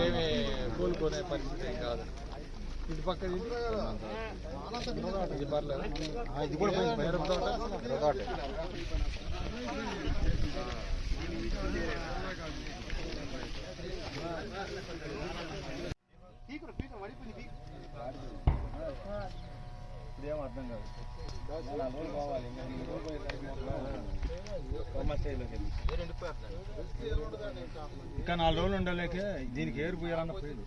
ఏమి కోలుకునే పరిస్థితి ఏం కాదు ఇటు పక్క ఇది పర్లేదు ఇది కూడా మిరప తోట ఏం అర్థం కాదు. నాలుగు రోజులు కావాలి ఇంకా ఈ రోజు పోయేసరికి ఇంకా నాలుగు రోజులు ఉండలేక దీనికి ఏరు పోయాలన్న పోయింది.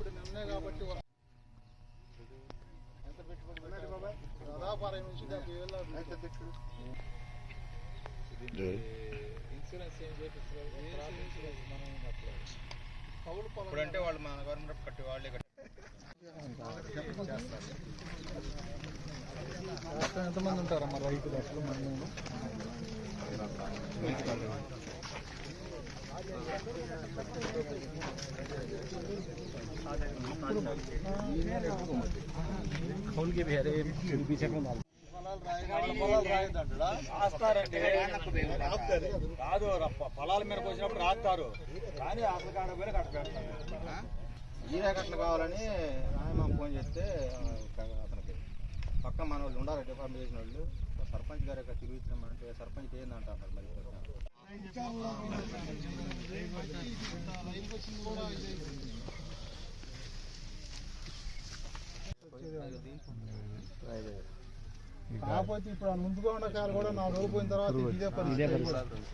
ఇప్పుడంటే వాళ్ళు మన గవర్నమెంట్ కట్టి వాళ్ళే కట్టి ఎంతమంది ఉంటారమ్మా రైతులు అసలు మంది కౌలుకి వేరే కాదు రప్ప- పొలాల మీదకి వచ్చినప్పుడు రాస్తారు కానీ అసలు కాడ పోయి కట్ట ఈరే కట్టలు కావాలని ఆయన ఫోన్ చేస్తే అతనికి పక్క మన వాళ్ళు ఉండాలి డిఫార్మ్ చేసిన వాళ్ళు. సర్పంచ్ గారు ఇక్కడ తిరుగుతున్నామంటే సర్పంచ్ ఏందంట మరి కాకపోతే ఇప్పుడు ముందుగా ఉన్న కాలు కూడా నాలుగు రోజులు పోయిన తర్వాత ఇదే పరిస్థితి.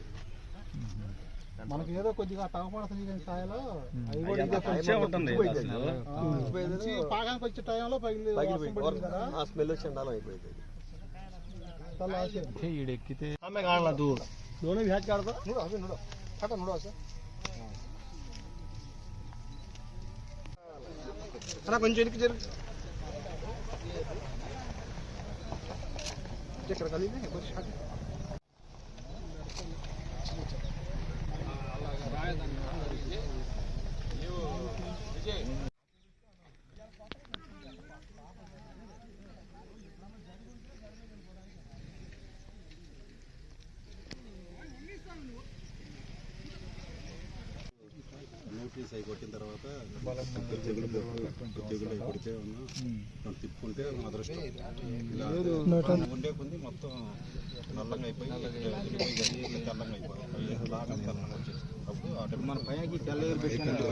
మనకి ఏదో కొద్దిగా తగపడుతుంది కానీ కాయలో అవి కూడా ఇదే పరిస్థితి ఉంటుంది ఆ, మంచి పాకానికి వచ్చే టైంలో పగిలి వర్షం పడింది కదా స్మెల్ వచ్చి ఎండాలం అయిపోయింది చాలా ఆశ. ఎక్కితే हमें गाड़ना तू दोनों भी हाथ काट दो नुड़ो अभी नुड़ो हटा नुड़ो सर అలా కొంచెం వెనక్కి జరుగు ఇక్కడ కలిగి న్యూట్రీస్ అవి కొట్టిన తర్వాత తెగులు అవి కొడితే ఉన్నా మనం తిప్పుకుంటే మన అదృష్టం. ఇలా ఉండే కొంది మొత్తం నల్లంగా అయిపోయి తెల్లంగా అయిపోయి లాగా తెల్లంగా వచ్చేసి. అప్పుడు ఆ టైం మన పైకి తెల్ల పెట్టుకుంటే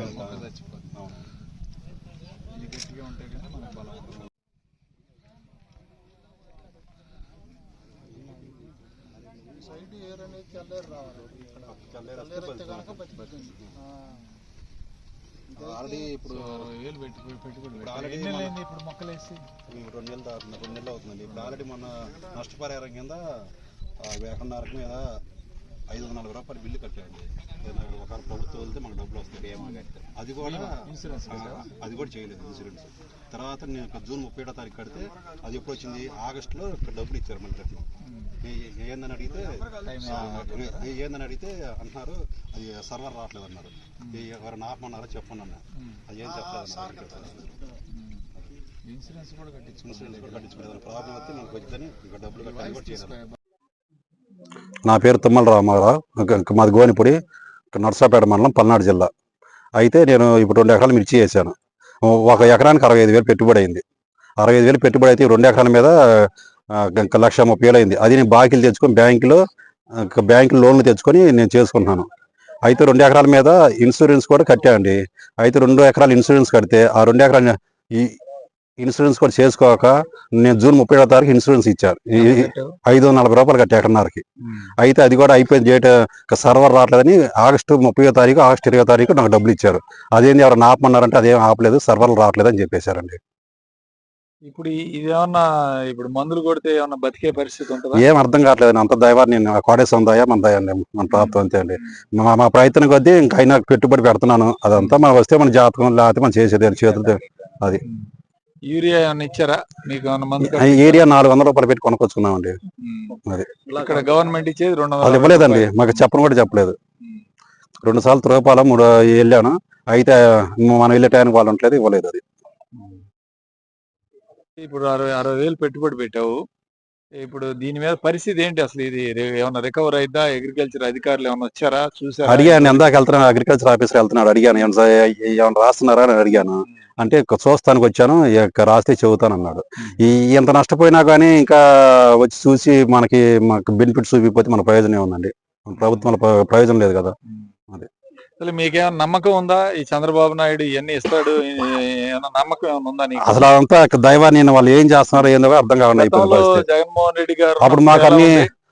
ఇది గట్టిగా ఉంటే కానీ మనకు బలం. సైడ్ ఏర్ అనేది తెల్లేరు రావాలి. ఇక్కడ వస్తే కనుక బతికింది ఆల్రెడీ ఇప్పుడు పెట్టి ఇప్పుడు మొక్కలు వేసి రెండు నెలలు రెండు నెలలు అవుతుందండి. ఇప్పుడు ఆల్రెడీ మొన్న నష్టపరిహారం కింద వేకన్నరకు మీద ఐదు వందల నలభై రూపాయలు బిల్లు కట్టాయండి ఒకవేళ ప్రభుత్వం వెళ్తే మనకు డబ్బులు వస్తాయి. బీమా అది కూడా ఇన్సూరెన్స్ అది కూడా చేయలేదు ఇన్సూరెన్స్. తర్వాత నేను ఒక జూన్ ముప్పై ఏడో తారీఖు కడితే అది ఎప్పుడు వచ్చింది? ఆగస్టులో ఇక్కడ డబ్బులు ఇచ్చారు మళ్ళీ రిటర్న్ ఏ- ఏందని అడిగితే ఏందని అడిగితే అంటున్నారు అది సర్వర్ రావట్లేదు అన్నారు. ఎవరైనా ఆపమన్నారో చెప్పండి అన్న అది ఏం చెప్పలేదు ఇన్సూరెన్స్ కూడా కట్టించు ఇన్సూరెన్స్ కూడా కట్టించుకునేది ప్రాబ్లం వస్తే మనకు వచ్చిందని ఇంకా డబ్బులు కట్టాలి కూడా చేయలేదు. నా పేరు తుమ్మల రామారావు మాది గోనిపూడి నర్సాపేట మండలం పల్నాడు జిల్లా. అయితే నేను ఇప్పుడు రెండు ఎకరాలు మిర్చి వేసాను. ఒక ఎకరానికి అరవై ఐదు వేలు పెట్టుబడి అయింది. అరవై ఐదు వేలు పెట్టుబడి అయితే రెండు ఎకరాల మీద లక్ష ముప్పై వేలు అయింది. అది నేను బాకీలు తెచ్చుకొని బ్యాంకులో బ్యాంకు బ్యాంకులో లోన్లు తెచ్చుకొని నేను చేసుకుంటున్నాను. అయితే రెండు ఎకరాల మీద ఇన్సూరెన్స్ కూడా కట్టామండి అయితే రెండు ఎకరాలు ఇన్సూరెన్స్ కడితే ఆ రెండు ఎకరాలు ఈ ఇన్సూరెన్స్ కూడా చేసుకోక నేను జూన్ ముప్పై ఏడో తారీఖు ఇన్సూరెన్స్ ఈ- ఐదు వందల నలభై రూపాయలు కట్టి ఎకరన్నరకి అయితే అది కూడా అయిపోయింది డేట్ సర్వర్ రావట్లేదని ఆగస్టు ముప్పై తారీఖు ఆగస్టు ఇరవై తారీఖు నాకు డబ్బులు ఇచ్చారు. అదేంది ఎవరైనా ఆపమన్నారంటే అదేం ఆపలేదు సర్వర్లు రావట్లేదని చెప్పేశారండి. ఇప్పుడు ఇది ఏమన్నా ఇప్పుడు మందులు కొడితే ఏమన్నా బతికే పరిస్థితి ఉంటుందా? ఏం అర్థం కావట్లేదు అంత దైవాన్ని నేను కోటేశ్వరం దయ మన దయ అండి మన ప్రాప్తం అంతే అండి. మా మా ప్రయత్నం కొద్దీ ఇంకా అయినా పెట్టుబడి పెడుతున్నాను అదంతా మన వస్తే మన జాతకం లేకపోతే మనం చేసేది చేతులతో అది. యూరియా ఏమన్నా ఇచ్చారా? మీకు ఏరియా నాలుగు వందల రూపాయలు పెట్టి కొనుక్కొచ్చుకున్నామండి. అది. ఇక్కడ గవర్నమెంట్ ఇచ్చేది రెండు వందల ఇవ్వలేదండి. మాకు చెప్పను కూడా చెప్పలేదు. రెండు సార్లు త్రోపాల మూడు వెళ్ళాను. అయితే మనం వెళ్ళే టైంకి వాళ్ళు ఉండలేదు ఇవ్వలేదు అది. ఇప్పుడు అరవై అరవై వేలు పెట్టుబడి పెట్టావు. ఇప్పుడు దీని మీద పరిస్థితి ఏంటి అసలు? ఇది ఏమన్నా రికవర్ అయిద్దా? అగ్రికల్చర్ అధికారులు ఏమన్నా వచ్చారా? చూసారా? అడిగాను ఎందాక వెళ్తున్నాను అగ్రికల్చర్ ఆఫీసర్ వెళ్తున్నాడు అడిగాను ఏమన్నా ఏమన్నా రాస్తున్నారా అని అడిగాను. అంటే చూస్తానికి వచ్చాను ఇక రాస్తే చెబుతాను అన్నాడు. ఈ ఇంత నష్టపోయినా కానీ ఇంకా వచ్చి చూసి మనకి మాకు బెనిఫిట్ చూపిపోతే మన ప్రయోజనం ఏముందండి? ప్రభుత్వం ప్ర- ప్రయోజనం లేదు కదా. అసలు మీకేమైనా నమ్మకం ఉందా ఈ చంద్రబాబు నాయుడు ఇవన్నీ ఇస్తాడు ఏమైనా నమ్మకం ఏమైనా ఉందా నీకు అసలు అదంతా దైవాన్ని వాళ్ళు ఏం చేస్తున్నారో ఏందో అర్థం పరిస్థితి. జగన్మోహన్ రెడ్డి గారు అప్పుడు మాకు అన్ని?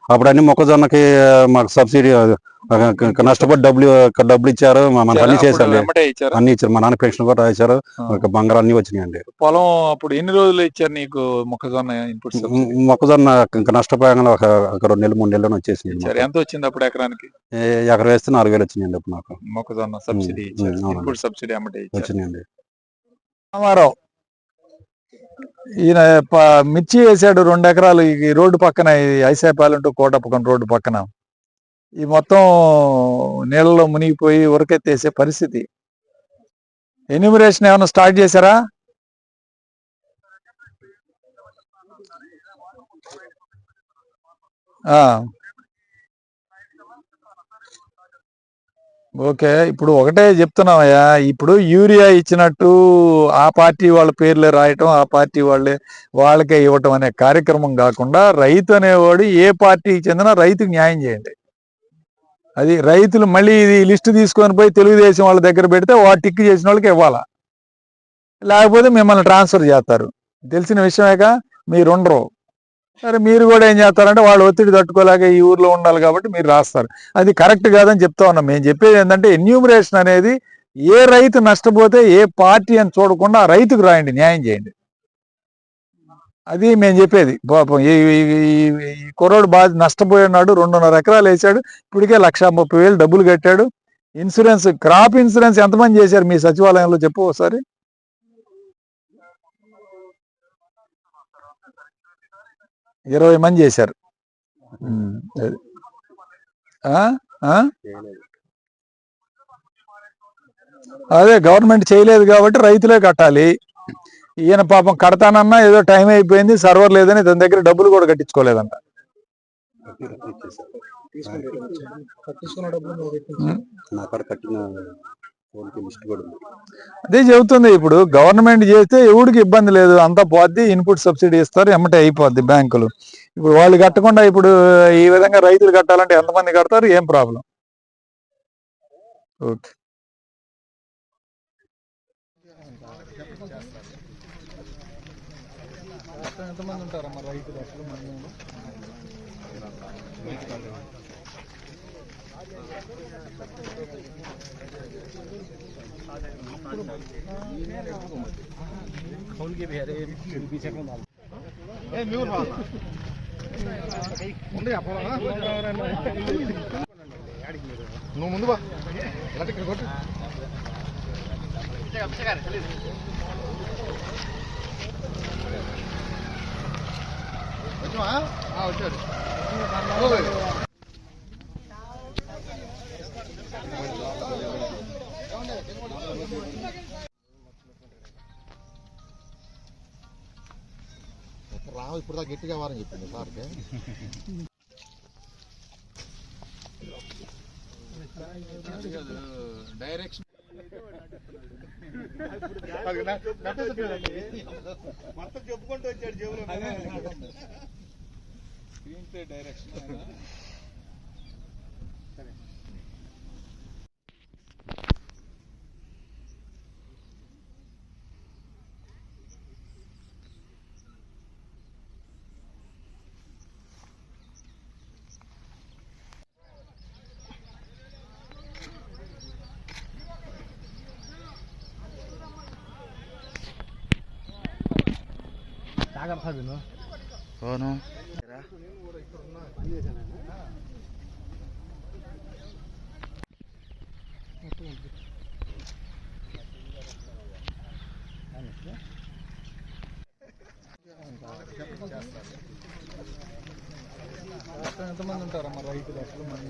అప్పుడు అన్ని మొక్కజొన్నకి మాకు సబ్సిడీ నష్టపడి డబ్బులు డబ్బులు ఇచ్చారు. అన్ని చేశారు అన్ని ఇచ్చారు. మా నాన్న పెన్షన్ కూడా ఇచ్చారు బంగారం అన్ని వచ్చినాయండి. పొలం అప్పుడు ఎన్ని రోజులు ఇచ్చారు నీకు మొక్కజొన్న మొక్కజొన్న నష్టపోయంగా ఒక రెండు నెలలు మూడు నెలలు వచ్చేసింది ఎంత వచ్చింది అప్పుడు ఎకరానికి? ఎకరం వేస్తే నాలుగు వేలు వచ్చినాయండి అప్పుడు నాకు మొక్కజొన్న సబ్సిడీ సబ్సిడీ అమ్మటే వచ్చినాయండి. రామారావు ఈయన మిర్చి వేసాడు రెండు ఎకరాలు. ఈ రోడ్డు పక్కన ఈ ఐసాపాలెం టు కోటప్పకం రోడ్డు పక్కన. ఈ మొత్తం నీళ్ళలో మునిగిపోయి ఉరకెత్తేసే పరిస్థితి. ఎన్యూమరేషన్ ఏమైనా స్టార్ట్ చేశారా? ఓకే ఇప్పుడు ఒకటే చెప్తున్నామయ్యా ఇప్పుడు యూరియా ఇచ్చినట్టు ఆ పార్టీ వాళ్ళ పేర్లే రాయటం ఆ పార్టీ వాళ్ళే వాళ్ళకే ఇవ్వటం అనే కార్యక్రమం కాకుండా రైతు అనేవాడు ఏ పార్టీకి చెందిన రైతుకి న్యాయం చేయండి. అది రైతులు మళ్ళీ ఇది లిస్టు తీసుకొని పోయి తెలుగుదేశం వాళ్ళ దగ్గర పెడితే వాడు టిక్ చేసిన వాళ్ళకి ఇవ్వాలా. లేకపోతే మిమ్మల్ని ట్రాన్స్ఫర్ చేస్తారు. తెలిసిన విషయమేక మీరు ఉండరు సరే మీరు కూడా ఏం చేస్తారంటే వాళ్ళు ఒత్తిడి తట్టుకోలేక ఈ ఊర్లో ఉండాలి కాబట్టి మీరు రాస్తారు. అది కరెక్ట్ కాదని చెప్తా ఉన్నాం. మేము చెప్పేది ఏంటంటే ఎన్యూమరేషన్ అనేది ఏ రైతు నష్టపోతే ఏ పార్టీ అని చూడకుండా ఆ రైతుకు రాయండి న్యాయం చేయండి. అది మేము చెప్పేది. పాపం ఈ కుర్రోడు బాగా నష్టపోయినాడు రెండున్నర ఎకరాలు వేసాడు ఇప్పటికే లక్ష ముప్పై వేలు డబ్బులు కట్టాడు. ఇన్సూరెన్స్ క్రాప్ ఇన్సూరెన్స్ ఎంతమంది చేశారు మీ సచివాలయంలో చెప్పు ఒకసారి? ఇరవై మంది చేశారు. అదే గవర్నమెంట్ చేయలేదు కాబట్టి రైతులే కట్టాలి. ఈయన పాపం కడతానన్నా ఏదో టైం అయిపోయింది సర్వర్ లేదని తన దగ్గర డబ్బులు కూడా కట్టించుకోలేదంట. అదే చెబుతుంది ఇప్పుడు గవర్నమెంట్ చేస్తే ఎవడికి ఇబ్బంది లేదు అంతా పోద్ది ఇన్పుట్ సబ్సిడీ ఇస్తారు ఎమ్మటే అయిపోద్ది బ్యాంకులు. ఇప్పుడు వాళ్ళు కట్టకుండా ఇప్పుడు ఈ విధంగా రైతులు కట్టాలంటే ఎంతమంది కడతారు ఏం ప్రాబ్లం ఓకే. ఎంతమంది ఉంటారమ్మా రైతులు అసలు మన నువ్వు ముందు బా. ఇలాంటి ఇక్కడ కొట్టు. వచ్చావా? ఆ, వచ్చాడు రావు ఇప్పుడు దాకా గట్టిగా వారని చెప్పింది సార్కి డైరెక్షన్ మొత్తం చెప్పుకుంటూ వచ్చాడు జేబులో మొత్తం ఎంతమంది ఉంటారమ్మా రైతులు? అసలు మన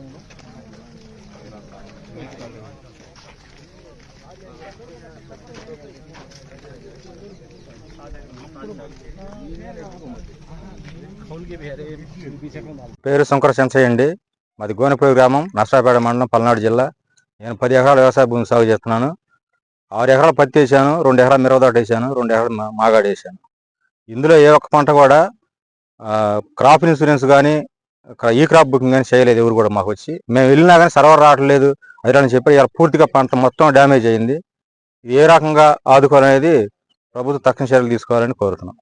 పేరు శంకర శంసయ్య అండి. మాది గోనెపల్లి గ్రామం నష్టాపేట మండలం పల్నాడు జిల్లా. నేను పది ఎకరాల వ్యవసాయ భూమి సాగు చేస్తున్నాను. ఆరు ఎకరాలు పత్తి వేసాను రెండు ఎకరాల మిరవదాట వేసాను రెండు ఎకరాలు మాగాడు వేసాను ఇందులో ఏ ఒక్క పంట కూడా క్రాప్ ఇన్సూరెన్స్ కానీ ఈ క్రాప్ బుకింగ్ కానీ చేయలేదు ఎవరు కూడా మాకు వచ్చి. మేము వెళ్ళినా కానీ సర్వర్ రావట్లేదు. అది అని చెప్పి ఇలా పూర్తిగా పంట మొత్తం డ్యామేజ్ అయింది. ఏ రకంగా ఆదుకోవాలనేది ప్రభుత్వం తక్షణ చర్యలు తీసుకోవాలని కోరుతున్నాం.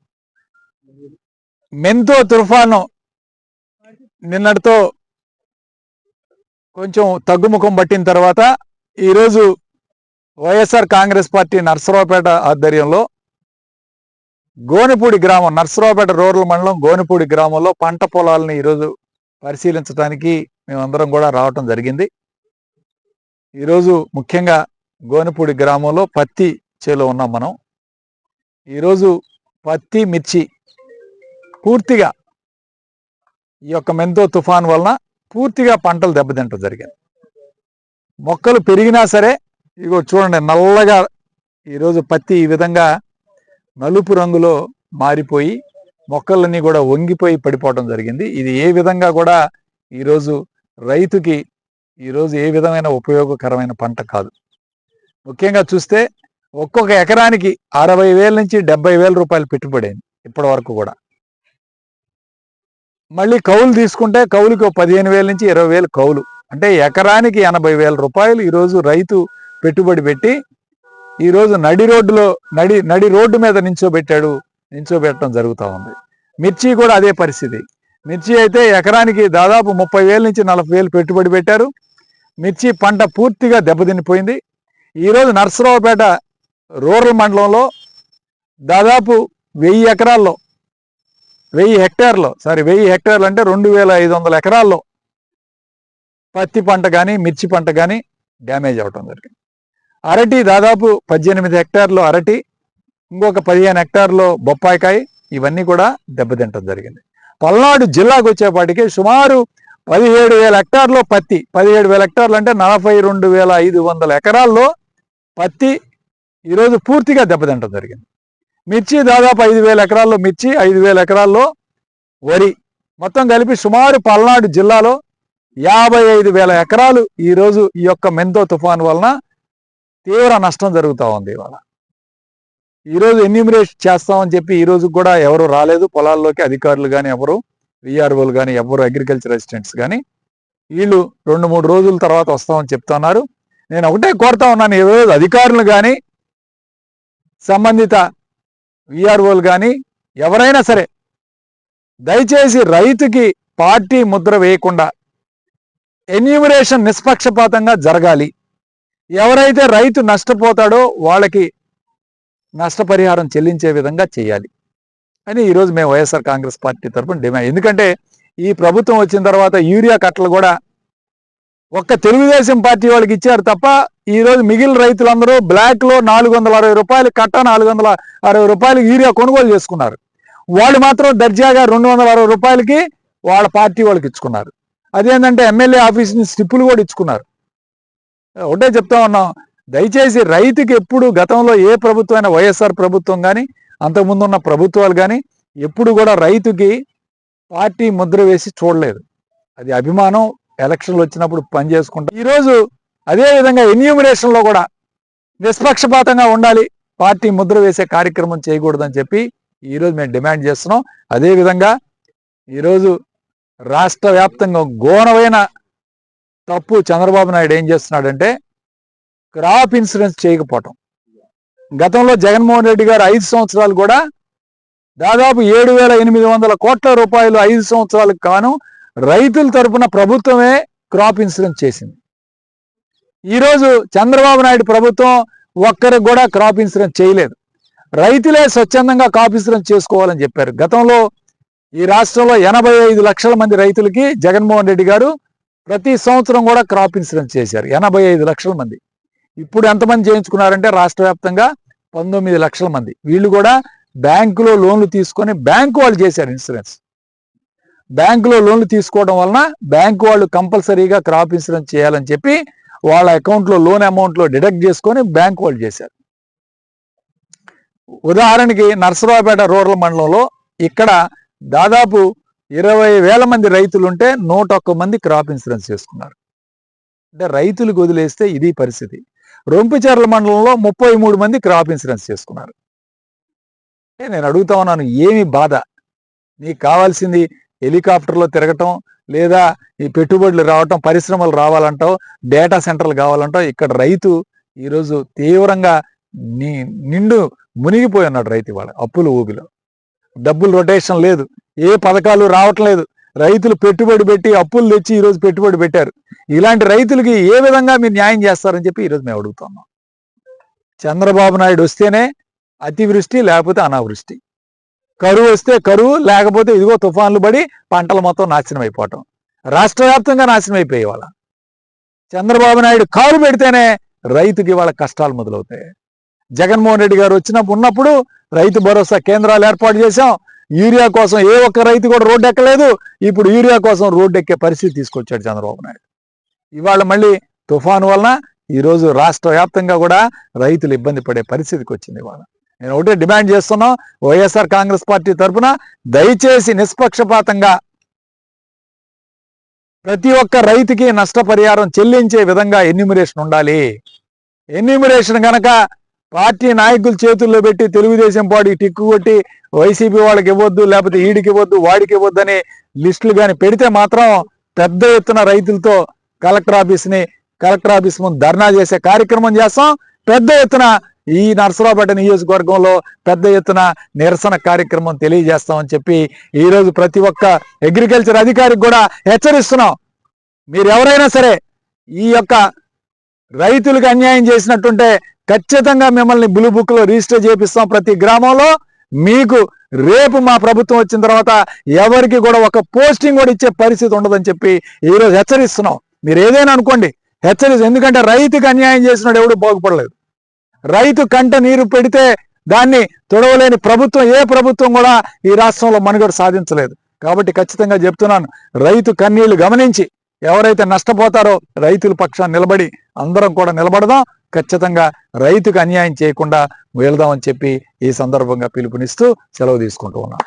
మెంతో తుఫాను నిన్నటితో కొంచెం తగ్గుముఖం పట్టిన తర్వాత ఈరోజు వైఎస్ఆర్ కాంగ్రెస్ పార్టీ నర్సరావుపేట ఆధ్వర్యంలో గోనెపూడి గ్రామం నర్సరావుపేట రూరల్ మండలం గోనెపూడి గ్రామంలో పంట పొలాలని ఈరోజు పరిశీలించడానికి మేమందరం కూడా రావటం జరిగింది. ఈరోజు ముఖ్యంగా గోనెపూడి గ్రామంలో పత్తి చేలో ఉన్నాం మనం. ఈరోజు పత్తి మిర్చి పూర్తిగా ఈ యొక్క మెంతో తుఫాన్ వలన పూర్తిగా పంటలు దెబ్బతింటం జరిగింది. మొక్కలు పెరిగినా సరే ఇగో చూడండి నల్లగా ఈరోజు పత్తి ఈ విధంగా నలుపు రంగులో మారిపోయి మొక్కలన్నీ కూడా వంగిపోయి పడిపోవడం జరిగింది. ఇది ఏ విధంగా కూడా ఈరోజు రైతుకి ఈరోజు ఏ విధమైన ఉపయోగకరమైన పంట కాదు. ముఖ్యంగా చూస్తే ఒక్కొక్క ఎకరానికి అరవై వేల నుంచి డెబ్బై వేల రూపాయలు పెట్టుబడి అయింది ఇప్పటి వరకు కూడా. మళ్ళీ కౌలు తీసుకుంటే కౌలుకి పదిహేను వేల నుంచి ఇరవై వేలు కౌలు. అంటే ఎకరానికి ఎనభై వేల రూపాయలు ఈరోజు రైతు పెట్టుబడి పెట్టి ఈరోజు నడి రోడ్డులో నడి నడి రోడ్డు మీద నించోబెట్టాడు నించోబెట్టడం జరుగుతూ ఉంది. మిర్చి కూడా అదే పరిస్థితి. మిర్చి అయితే ఎకరానికి దాదాపు ముప్పై వేల నుంచి నలభై వేలు పెట్టుబడి పెట్టారు. మిర్చి పంట పూర్తిగా దెబ్బతినిపోయింది. ఈరోజు నర్సరావుపేట రూరల్ మండలంలో దాదాపు వెయ్యి ఎకరాల్లో వెయ్యి హెక్టార్లో సారీ వెయ్యి హెక్టార్లు అంటే రెండు వేల ఐదు వందల ఎకరాల్లో పత్తి పంట కానీ మిర్చి పంట కానీ డ్యామేజ్ అవటం జరిగింది. అరటి దాదాపు పద్దెనిమిది హెక్టార్లు అరటి ఇంకొక పదిహేను హెక్టార్లో బొప్పాయికాయ ఇవన్నీ కూడా దెబ్బతింటం జరిగింది. పల్నాడు జిల్లాకు వచ్చేపాటికి సుమారు పదిహేడు వేల హెక్టార్లో పత్తి పదిహేడు వేల హెక్టార్లు అంటే నలభై రెండు వేల ఐదు వందల ఎకరాల్లో పత్తి ఈరోజు పూర్తిగా దెబ్బతింటం జరిగింది. మిర్చి దాదాపు ఐదు వేల ఎకరాల్లో మిర్చి ఐదు వేల ఎకరాల్లో వరి మొత్తం కలిపి సుమారు పల్నాడు జిల్లాలో యాభై ఐదు వేల ఎకరాలు ఈరోజు ఈ యొక్క మెంతో తుఫాన్ వలన తీవ్ర నష్టం జరుగుతూ ఉంది ఇవాళ. ఈరోజు ఎన్యూమినేట్ చేస్తామని చెప్పి ఈరోజు కూడా ఎవరు రాలేదు. పొలాల్లోకి అధికారులు కానీ ఎవరు విఆర్ఓలు కానీ ఎవరు అగ్రికల్చర్ అసిస్టెంట్స్ కానీ వీళ్ళు రెండు మూడు రోజుల తర్వాత వస్తామని చెప్తున్నారు. నేను ఒకటే కోరుతా ఉన్నాను. ఈ రోజు అధికారులు కానీ సంబంధిత విఆర్ఓలు కానీ ఎవరైనా సరే దయచేసి రైతుకి పార్టీ ముద్ర వేయకుండా ఎన్యూమరేషన్ నిష్పక్షపాతంగా జరగాలి. ఎవరైతే రైతు నష్టపోతాడో వాళ్ళకి నష్టపరిహారం చెల్లించే విధంగా చేయాలి. అని ఈరోజు మేము వైఎస్ఆర్ కాంగ్రెస్ పార్టీ తరఫున డిమాండ్. ఎందుకంటే ఈ ప్రభుత్వం వచ్చిన తర్వాత యూరియా కట్టలు కూడా ఒక్క తెలుగుదేశం పార్టీ వాళ్ళకి ఇచ్చారు తప్ప ఈ రోజు మిగిలిన రైతులందరూ బ్లాక్లో నాలుగు వందల అరవై రూపాయలు కట్ట నాలుగు వందల అరవై రూపాయలు యూరియా కొనుగోలు చేసుకున్నారు. వాళ్ళు మాత్రం దర్జాగా రెండు వందల అరవై రూపాయలకి వాళ్ళ పార్టీ వాళ్ళకి ఇచ్చుకున్నారు. అదేంటంటే ఎమ్మెల్యే ఆఫీస్ నుంచి స్లిప్పులు కూడా ఇచ్చుకున్నారు. ఒకటే చెప్తా ఉన్నాం దయచేసి రైతుకి ఎప్పుడు గతంలో ఏ ప్రభుత్వమైన వైఎస్ఆర్ ప్రభుత్వం కానీ అంతకుముందు ఉన్న ప్రభుత్వాలు కానీ ఎప్పుడు కూడా రైతుకి పార్టీ ముద్ర వేసి చూడలేదు. అది అభిమానం ఎలక్షన్లు వచ్చినప్పుడు పని చేసుకుంటాం. ఈరోజు అదేవిధంగా ఎన్యూమినేషన్లో కూడా నిష్పక్షపాతంగా ఉండాలి పార్టీ ముద్ర వేసే కార్యక్రమం చేయకూడదని చెప్పి ఈరోజు మేము డిమాండ్ చేస్తున్నాం. అదేవిధంగా ఈరోజు రాష్ట్ర వ్యాప్తంగా ఘోరమైన తప్పు చంద్రబాబు నాయుడు ఏం చేస్తున్నాడంటే క్రాప్ ఇన్సూరెన్స్ చేయకపోవటం. గతంలో జగన్మోహన్ రెడ్డి గారు ఐదు సంవత్సరాలు కూడా దాదాపు ఏడు వేల ఎనిమిది వందల కోట్ల రూపాయలు ఐదు సంవత్సరాలకు కాను రైతుల తరపున ప్రభుత్వమే క్రాప్ ఇన్సూరెన్స్ చేసింది. ఈరోజు చంద్రబాబు నాయుడు ప్రభుత్వం ఒక్కరికి కూడా క్రాప్ ఇన్సూరెన్స్ చేయలేదు. రైతులే స్వచ్ఛందంగా క్రాప్ ఇన్సూరెన్స్ చేసుకోవాలని చెప్పారు. గతంలో ఈ రాష్ట్రంలో ఎనభై ఐదు లక్షల మంది రైతులకి జగన్మోహన్ రెడ్డి గారు ప్రతి సంవత్సరం కూడా క్రాప్ ఇన్సూరెన్స్ చేశారు. ఎనభై ఐదు లక్షల మంది. ఇప్పుడు ఎంతమంది చేయించుకున్నారంటే రాష్ట్ర వ్యాప్తంగా పంతొమ్మిది లక్షల మంది. వీళ్ళు కూడా బ్యాంకులో లోన్లు తీసుకొని బ్యాంకు వాళ్ళు చేశారు ఇన్సూరెన్స్. బ్యాంకులో లోన్లు తీసుకోవడం వలన బ్యాంకు వాళ్ళు కంపల్సరీగా క్రాప్ ఇన్సూరెన్స్ చేయాలని చెప్పి వాళ్ళ అకౌంట్లో లోన్ అమౌంట్లో డిడక్ట్ చేసుకొని బ్యాంకు వాళ్ళు చేశారు. ఉదాహరణకి నర్సరావుపేట రూరల్ మండలంలో ఇక్కడ దాదాపు ఇరవై వేల మంది రైతులుంటే నూట ఒక్క మంది క్రాప్ ఇన్సూరెన్స్ చేసుకున్నారు. అంటే రైతులకు వదిలేస్తే ఇది పరిస్థితి. రొంపిచెర్ల మండలంలో ముప్పై మూడు మంది క్రాప్ ఇన్సూరెన్స్ చేసుకున్నారు. నేను అడుగుతా ఉన్నాను ఏమి బాధ? నీకు కావాల్సింది హెలికాప్టర్లో తిరగటం లేదా ఈ పెట్టుబడులు రావటం పరిశ్రమలు రావాలంటావు డేటా సెంటర్లు కావాలంటావు ఇక్కడ రైతు ఈరోజు తీవ్రంగా ని నిండు మునిగిపోయి ఉన్నాడు రైతు ఇవాళ అప్పులు ఊబిలో డబ్బులు రొటేషన్ లేదు ఏ పథకాలు రావటం లేదు. రైతులు పెట్టుబడి పెట్టి అప్పులు తెచ్చి ఈరోజు పెట్టుబడి పెట్టారు. ఇలాంటి రైతులకి ఏ విధంగా మీరు న్యాయం చేస్తారని చెప్పి ఈరోజు మేము అడుగుతున్నాం. చంద్రబాబు నాయుడు వస్తేనే అతివృష్టి లేకపోతే అనావృష్టి. కరువు వస్తే కరువు లేకపోతే ఇదిగో తుఫాన్లు పడి పంటలు మొత్తం నాశనం అయిపోవటం. రాష్ట్ర వ్యాప్తంగా నాశనం అయిపోయి ఇవాళ. చంద్రబాబు నాయుడు కారు పెడితేనే రైతుకి ఇవాళ కష్టాలు మొదలవుతాయి. జగన్మోహన్ రెడ్డి గారు వచ్చినప్పుడు ఉన్నప్పుడు రైతు భరోసా కేంద్రాలు ఏర్పాటు చేశాం. యూరియా కోసం ఏ ఒక్క రైతు కూడా రోడ్డు ఎక్కలేదు ఇప్పుడు యూరియా కోసం రోడ్డు ఎక్కే పరిస్థితి తీసుకొచ్చాడు చంద్రబాబు నాయుడు. ఇవాళ మళ్ళీ తుఫాను వలన ఈరోజు రాష్ట్ర వ్యాప్తంగా కూడా రైతులు ఇబ్బంది పడే పరిస్థితికి వచ్చింది ఇవాళ. నేను ఒకటే డిమాండ్ చేస్తున్నాం వైఎస్ఆర్ కాంగ్రెస్ పార్టీ తరఫున దయచేసి నిష్పక్షపాతంగా ప్రతి ఒక్క రైతుకి నష్టపరిహారం చెల్లించే విధంగా ఎన్యూమిరేషన్ ఉండాలి. ఎన్యూమిరేషన్ గనక పార్టీ నాయకుల చేతుల్లో పెట్టి తెలుగుదేశం పార్టీ టిక్కు కొట్టి వైసీపీ వాళ్ళకి ఇవ్వద్దు లేకపోతే ఈడికి ఇవ్వద్దు వాడికి ఇవ్వద్దు అని లిస్టులు కానీ పెడితే మాత్రం పెద్ద ఎత్తున రైతులతో కలెక్టర్ ఆఫీస్ని కలెక్టర్ ఆఫీస్ ముందు ధర్నా చేసే కార్యక్రమం చేస్తాం. పెద్ద ఎత్తున ఈ నర్సరావుపేట నియోజకవర్గంలో పెద్ద ఎత్తున నిరసన కార్యక్రమం తెలియజేస్తామని చెప్పి ఈరోజు ప్రతి ఒక్క అగ్రికల్చర్ అధికారికి కూడా హెచ్చరిస్తున్నాం. మీరు ఎవరైనా సరే ఈ యొక్క రైతులకు అన్యాయం చేసినట్టుంటే ఖచ్చితంగా మిమ్మల్ని బ్లూ బుక్లో రిజిస్టర్ చేపిస్తాం ప్రతి గ్రామంలో. మీకు రేపు మా ప్రభుత్వం వచ్చిన తర్వాత ఎవరికి కూడా ఒక పోస్టింగ్ కూడా ఇచ్చే పరిస్థితి ఉండదని చెప్పి ఈ రోజు హెచ్చరిస్తున్నాం. మీరు ఏదైనా అనుకోండి హెచ్చరిస్తాం. ఎందుకంటే రైతుకి అన్యాయం చేసినాడు ఎవడు బాగుపడలేదు. రైతు కంట నీరు పెడితే దాన్ని తొడవలేని ప్రభుత్వం ఏ ప్రభుత్వం కూడా ఈ రాష్ట్రంలో మనుగడ సాధించలేదు. కాబట్టి ఖచ్చితంగా చెప్తున్నాను రైతు కన్నీళ్ళు గమనించి ఎవరైతే నష్టపోతారో రైతుల పక్షాన్ని నిలబడి అందరం కూడా నిలబడదాం. ఖచ్చితంగా రైతుకు అన్యాయం చేయకుండా వెళదామని చెప్పి ఈ సందర్భంగా పిలుపునిస్తూ సెలవు తీసుకుంటూ ఉన్నాను